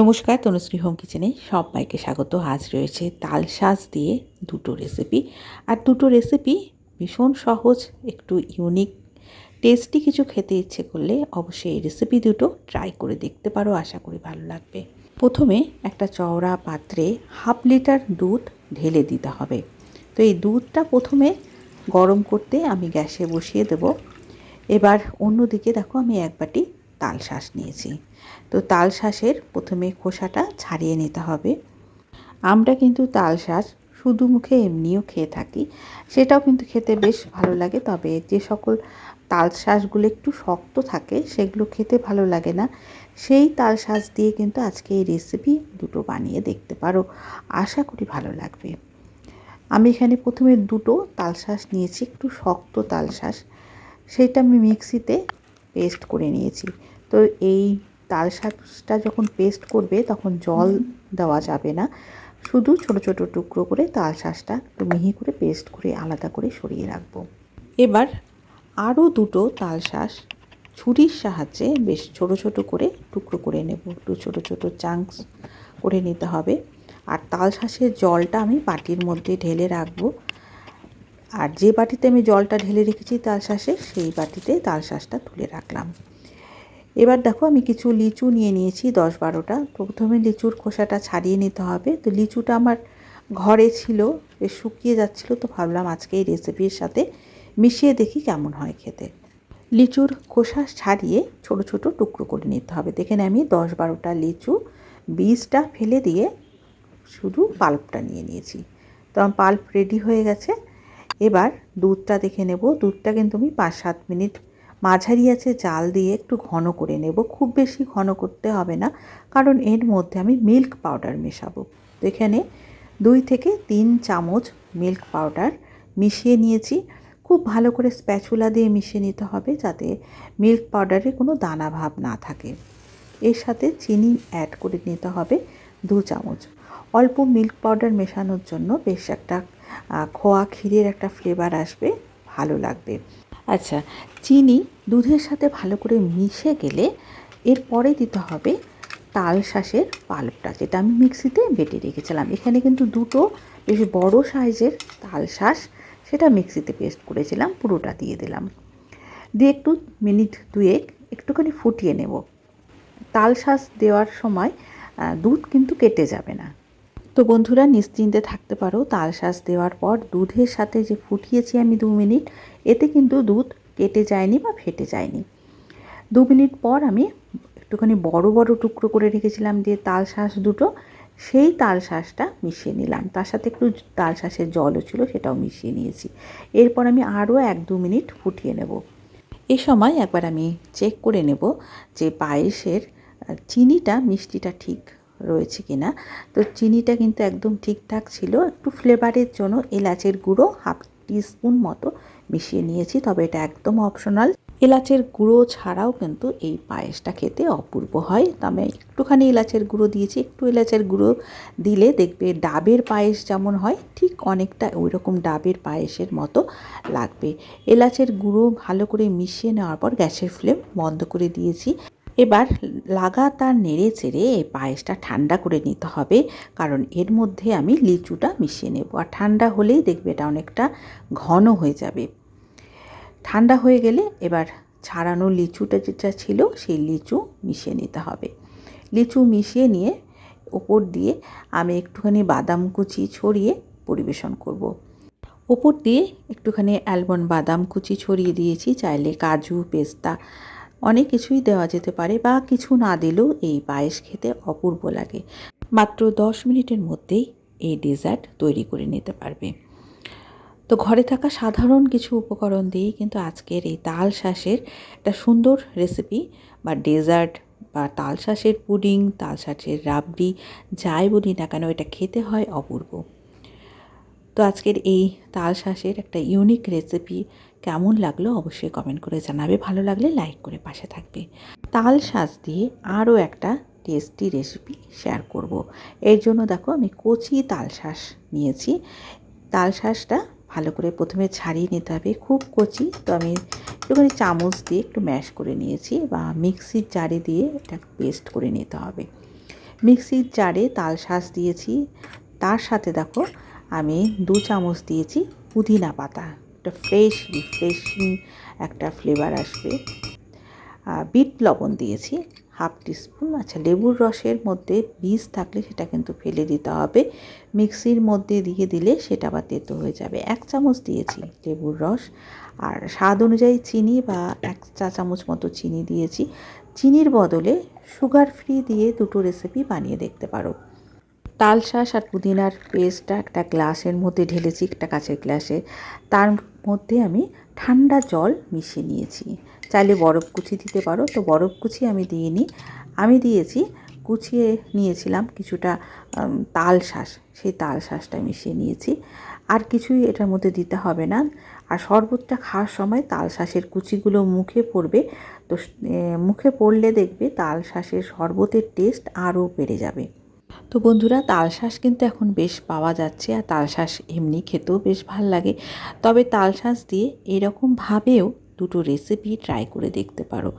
নমস্কার তনুশ্রী হোম কিচেনে সবাইকে স্বাগত। আজ রয়েছে তাল শাঁস দিয়ে দুটো রেসিপি আর দুটো রেসিপি ভীষণ সহজ, একটু ইউনিক টেস্টি কিছু খেতে ইচ্ছে করলে অবশ্যই এই রেসিপি দুটো ট্রাই করে দেখতে পারো, আশা করি ভালো লাগবে। প্রথমে একটা চওড়া পাত্রে হাফ লিটার দুধ ঢেলে দিতে হবে। তো এই দুধটা প্রথমে গরম করতে আমি গ্যাসে বসিয়ে দেব। এবার অন্যদিকে দেখো আমি এক বাটি তাল শাঁস নিয়েছি। তো তাল শাঁসের প্রথমে খোসাটা ছাড়িয়ে নিতে হবে। আমরা কিন্তু তাল শাঁস শুধু মুখে এমনিও খেয়ে থাকি। সেটাও কিন্তু খেতে বেশ ভালো লাগে, তবে যে সকল তাল শাঁসগুলো একটু শক্ত থাকে, সেগুলো খেতে ভালো লাগে না। সেই তাল শাঁস দিয়ে কিন্তু আজকে এই রেসিপি দুটো বানিয়ে দেখতে পারো। আশা করি ভালো লাগবে। আমি এখানে প্রথমে দুটো তাল শাঁস নিয়েছি, একটু শক্ত তাল শাঁস সেইটা আমি মিক্সিতে পেস্ট করে নিয়েছি। তো এই তাল শাকটা যখন পেস্ট করবে তখন জল দেওয়া যাবে না। শুধু ছোট ছোট টুকরো করে তাল শাঁসটা একটু মিহি করে পেস্ট করে আলাদা করে সরিয়ে রাখব। এবার আরও দুটো তাল শাঁস ছুরির সাহায্যে বেশ ছোট ছোট করে টুকরো করে নেব। একটু ছোট ছোট চাংস করে নিতে হবে। আর তাল শাঁসের জলটা আমি বাটির মধ্যে ঢেলে রাখব। আর যে বাটিতে আমি জলটা ঢেলে রেখেছি তাল শাঁসে সেই বাটিতে তাল শাঁসটা তুলে রাখলাম। এবার দেখো আমি কিছু লিচু নিয়ে নিয়েছি দশ বারোটা। প্রথমে লিচুর খোসাটা ছাড়িয়ে নিতে হবে। তো লিচুটা আমার ঘরে ছিল বেশ শুকিয়ে যাচ্ছিল, তো ভাবলাম আজকে এই রেসিপির সাথে মিশিয়ে দেখি কেমন হয় খেতে। লিচুর খোসা ছাড়িয়ে ছোট ছোট টুকরো করে নিতে হবে। দেখে আমি দশ বারোটা লিচু বীজটা ফেলে দিয়ে শুধু পাল্পটা নিয়ে নিয়েছি। তো আমার পাল্প রেডি হয়ে গেছে। এবার দুধটা দেখে নেব। দুধটা কিন্তু আমি পাঁচ সাত মিনিট মাঝারি আছে, জাল দিয়ে একটু ঘন করে নেব। খুব বেশি ঘন করতে হবে না, কারণ এর মধ্যে আমি মিল্ক পাউডার মেশাবো। তো এখানে দুই থেকে তিন চামচ মিল্ক পাউডার মিশিয়ে নিয়েছি। খুব ভালো করে স্প্যাচুলা দিয়ে মিশিয়ে নিতে হবে যাতে মিল্ক পাউডারে কোনো দানা ভাব না থাকে। এর সাথে চিনি অ্যাড করে নিতে হবে দু চামচ। অল্প মিল্ক পাউডার মেশানোর জন্য বেশ একটা খোয়া ক্ষীরের একটা ফ্লেভার আসবে, ভালো লাগবে। আচ্ছা চিনি দুধের সাথে ভালো করে মিশে গেলে এরপরে দিতে হবে তাল শাঁসের পাল্পটা, যেটা আমি মিক্সিতে বেটে রেখেছিলাম। এখানে কিন্তু দুটো বেশ বড় সাইজের তাল শাঁস, সেটা মিক্সিতে পেস্ট করেছিলাম, পুরোটা দিয়ে দিলাম। দিয়ে একটু মিনিট দুয়েক একটুখানি ফুটিয়ে নেব। তাল শাঁস দেওয়ার সময় দুধ কিন্তু কেটে যাবে না। তো বন্ধুরা, নিশ্চিন্তে থাকতে পারো। তাল শাঁস দেওয়ার পর দুধের সাথে যে ফুটিয়েছি আমি দু মিনিট, এতে কিন্তু দুধ কেটে যায়নি বা ফেটে যায়নি। দু মিনিট পর আমি একটুখানি বড় বড় টুকরো করে রেখেছিলাম দিয়ে তাল শাঁস দুটো, সেই তাল শাঁসটা মিশিয়ে নিলাম। তার সাথে একটু তাল শাঁসের জলও ছিল, সেটাও মিশিয়ে নিয়েছি। এরপর আমি আরও এক দু মিনিট ফুটিয়ে নেব। এ সময় একবার আমি চেক করে নেব যে পায়েসের চিনিটা, মিষ্টিটা ঠিক রয়েছে কিনা। তো চিনিটা কিন্তু একদম ঠিকঠাক ছিল। একটু ফ্লেভারের জন্য এলাচের গুঁড়ো হাফ টিস্পুন মতো মিশিয়ে নিয়েছি, তবে এটা একদম অপশনাল। এলাচের গুঁড়ো ছাড়াও কিন্তু এই পায়েসটা খেতে অপূর্ব হয়। তো আমি একটুখানি এলাচের গুঁড়ো দিয়েছি। একটু এলাচের গুঁড়ো দিলে দেখবে ডাবের পায়েস যেমন হয়, ঠিক অনেকটা ওই রকম ডাবের পায়েসের মতো লাগবে। এলাচের গুঁড়ো ভালো করে মিশিয়ে নেওয়ার পর গ্যাসের ফ্লেম বন্ধ করে দিয়েছি। এবার লাগাতার নেড়ে চেড়ে এই পায়েসটা ঠান্ডা করে নিতে হবে, কারণ এর মধ্যে আমি লিচুটা মিশিয়ে নেব। আর ঠান্ডা হলেই দেখবে এটা অনেকটা ঘন হয়ে যাবে। ঠান্ডা হয়ে গেলে এবার ছাড়ানো লিচুটা যেটা ছিল, সেই লিচু মিশিয়ে নিতে হবে। লিচু মিশিয়ে নিয়ে ওপর দিয়ে আমি একটুখানি বাদাম কুচি ছড়িয়ে পরিবেশন করব। ওপর দিয়ে একটুখানি অ্যালমন্ড বাদাম কুচি ছড়িয়ে দিয়েছি, চাইলে কাজু, পেস্তা অনেক কিছুই দেওয়া যেতে পারে বা কিছু না দিলেও এই পায়েস খেতে অপূর্ব লাগে। মাত্র দশ মিনিটের মধ্যেই এই ডেজার্ট তৈরি করে নিতে পারবে। তো ঘরে থাকা সাধারণ কিছু উপকরণ দিয়েই কিন্তু আজকের এই তাল শাঁসের একটা সুন্দর রেসিপি বা ডেজার্ট বা তাল শাঁসের পুডিং, তাল শাঁসের রাবড়ি, যাই বলি না কেন এটা খেতে হয় অপূর্ব। তো আজকের এই তাল শাঁসের একটা ইউনিক রেসিপি কেমন লাগল অবশ্যই কমেন্ট করে জানাবে। ভালো লাগলে লাইক করে পাশে থাকবে। তাল শাঁস দিয়ে আরও একটা টেস্টি রেসিপি শেয়ার করব। এর জন্য দেখো আমি কচি তাল শাঁস নিয়েছি। তাল শাঁসটা ভালো করে প্রথমে ছাড়িয়ে নিতে হবে। খুব কচি, তো আমি একটুখানি চামচ দিয়ে একটু ম্যাশ করে নিয়েছি বা মিক্সির জারে দিয়ে এটা পেস্ট করে নিতে হবে। মিক্সির জারে তাল শাঁস দিয়েছি। তার সাথে দেখো আমি দু চামচ দিয়েছি পুদিনা পাতা। একটা ফ্রেশ রিফ্রেশিং একটা ফ্লেভার আসবে। বিট লবণ দিয়েছি, হাফ টিস্পুন। আচ্ছা লেবুর রসের মধ্যে বীজ থাকলে সেটা কিন্তু ফেলে দিতে হবে। মিক্সির মধ্যে দিয়ে দিলে সেটা আবার তেতো হয়ে যাবে। এক চামচ দিয়েছি লেবুর রস। আর স্বাদ অনুযায়ী চিনি বা এক চা চামচ মতো চিনি দিয়েছি। চিনির বদলে সুগার ফ্রি দিয়ে দুটো রেসিপি বানিয়ে দেখতে পারো। তাল শাঁস আর পুদিনার পেস্টটা একটা গ্লাসের মধ্যে ঢেলেছি, একটা কাঁচের গ্লাসে। তার মধ্যে আমি ঠান্ডা জল মিশিয়ে নিয়েছি। চাইলে বরফ কুচি দিতে পারো, তো বরফ কুচি আমি দিইনি। আমি দিয়েছি, কুচিয়ে নিয়েছিলাম কিছুটা তাল শাঁস সেই তাল শাঁসটা মিশিয়ে নিয়েছি। আর কিছুই এটার মধ্যে দিতে হবে না। আর শরবতটা খাওয়ার সময় তাল শাঁসের কুচিগুলো মুখে পড়বে। তো মুখে পড়লে দেখবে তাল শাঁসের শরবতের টেস্ট আরও বেড়ে যাবে। তো বন্ধুরা, তালশাঁস কিন্তু এখন বেশ পাওয়া যাচ্ছে আর তালশাঁস এমনি খেতেও বেশ ভালো লাগে। তবে তালশাঁস দিয়ে এরকমভাবেও দুটো রেসিপি ট্রাই করে দেখতে পারো।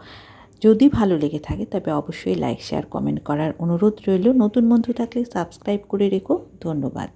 যদি ভালো লেগে থাকে, তবে অবশ্যই লাইক শেয়ার কমেন্ট করার অনুরোধ রইল। নতুন বন্ধু থাকলে সাবস্ক্রাইব করে রেখো। ধন্যবাদ।